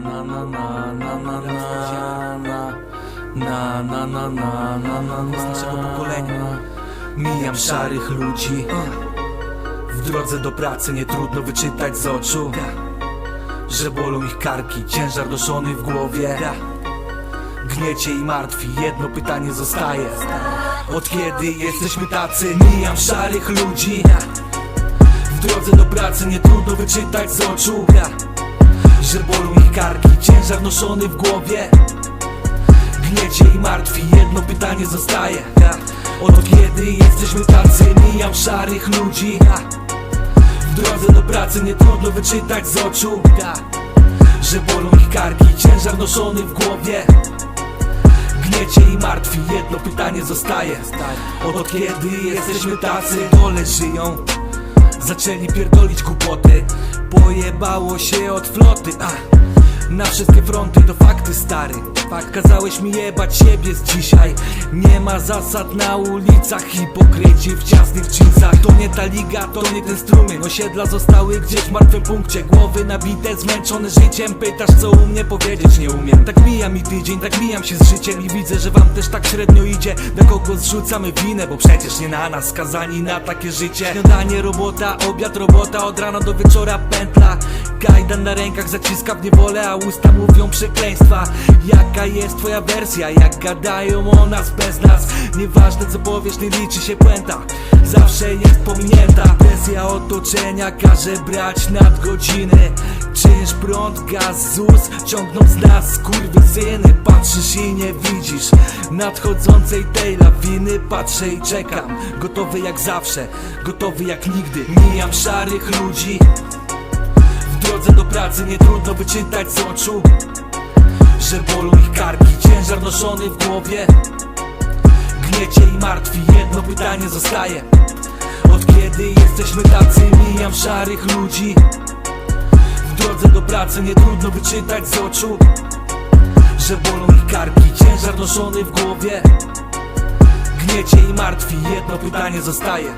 na na na na na na na na na na na na na z naszego pokolenia Mijam szarych ludzi W drodze do pracy nie trudno wyczytać z oczu Że bolą ich karki, ciężar doszony w głowie Gniecie i martwi, jedno pytanie zostaje Od kiedy jesteśmy tacy? Mijam szarych ludzi W drodze do pracy nie trudno wyczytać z oczu że bolą ich karki, ciężar noszony w głowie. Gniecie i martwi, jedno pytanie zostaje. Od kiedy jesteśmy tacy? Mijam szarych ludzi. W drodze do pracy nie trudno wyczytać z oczu Że bolą ich karki, ciężar noszony w głowie. Gniecie i martwi, jedno pytanie zostaje. Od kiedy jesteśmy tacy? Dole żyją Zaczęli pierdolić głupoty Pojebało się od floty a. Na wszystkie fronty to fakty stary. Fakt kazałeś mi jebać siebie z dzisiaj. Nie ma zasad na ulicach Hipokryci w ciasnych jeansach. To nie ta liga, to nie ten strumień. Osiedla zostały gdzieś w martwym punkcie. Głowy nabite, zmęczone życiem. Pytasz co u mnie powiedzieć? Nie umiem. Tak mija mi tydzień, tak mijam się z życiem I widzę, że wam też tak średnio idzie. Na kogo zrzucamy winę, bo przecież nie na nas Skazani na takie życie. Śniadanie, robota, obiad, robota. Od rana do wieczora pętla Kajdan na rękach zaciska w niewolę A usta mówią przekleństwa. Jaka jest twoja wersja? Jak gadają o nas bez nas? Nieważne co powiesz, nie liczy się puenta. Zawsze jest pominięta. Presja otoczenia każe brać nadgodziny Czynsz, prąd, gaz, ZUS Ciągną z nas syny Patrzysz i nie widzisz Nadchodzącej tej lawiny. Patrzę i czekam. Gotowy jak zawsze, gotowy jak nigdy. Mijam szarych ludzi drodze do pracy nie trudno wyczytać z oczu Że bolą ich karki, ciężar noszony w głowie Gniecie i martwi, jedno pytanie zostaje. Od kiedy jesteśmy tacy, mijam szarych ludzi. W drodze do pracy nie trudno wyczytać z oczu Że bolą ich karki, ciężar noszony w głowie Gniecie i martwi, jedno pytanie zostaje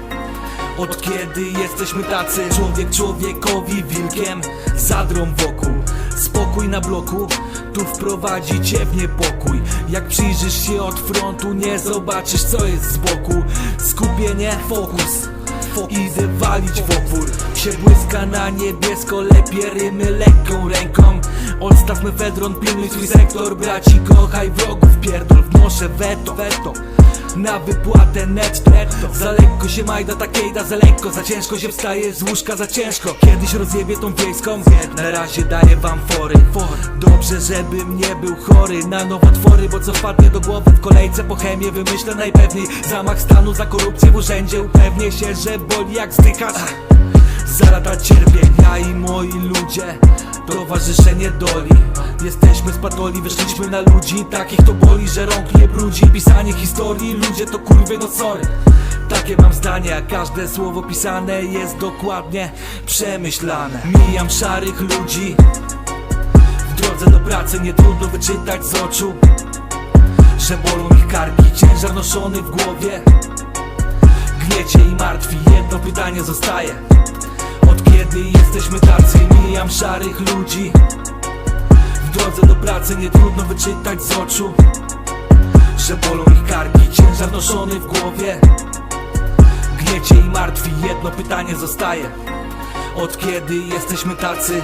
od kiedy jesteśmy tacy? Człowiek człowiekowi wilkiem. Zadrą wokół. Spokój na bloku. Tu wprowadzi cię w niepokój. Jak przyjrzysz się od frontu Nie zobaczysz co jest z boku. Skupienie, fokus. Idę walić w opór Się błyska na niebiesko Lepiej rymy lekką ręką. Odstawmy Fedron, pilnuj swój sektor Braci, kochaj wrogów Pierdol, wnoszę weto, weto na wypłatę netto. Za lekko się majda ta kejda, za lekko. Za ciężko się wstaje z łóżka, za ciężko. Kiedyś rozjebie tą wiejską Na razie daję wam fory. Dobrze, żebym nie był chory. Na nowotwory, bo co wpadnie do głowy W kolejce po chemię wymyślę najpewniej. Zamach stanu za korupcję w urzędzie Upewnię się, że boli jak zdychasz. Za lata cierpień, ja i moi ludzie Towarzyszenie doli. Jesteśmy z patoli, wyszliśmy na ludzi Takich to boli, że rąk nie brudzi. Pisanie historii, ludzie to kurwy, no sorry. Takie mam zdanie, a każde słowo pisane jest dokładnie przemyślane. Mijam szarych ludzi. W drodze do pracy nie trudno wyczytać z oczu Że bolą ich karki, ciężar noszony w głowie. Gniecie i martwi, jedno pytanie zostaje Od kiedy jesteśmy tacy, mijam szarych ludzi. W drodze do pracy nie trudno wyczytać z oczu Że bolą ich karki, ciężar noszony w głowie. Gniecie i martwi, jedno pytanie zostaje. Od kiedy jesteśmy tacy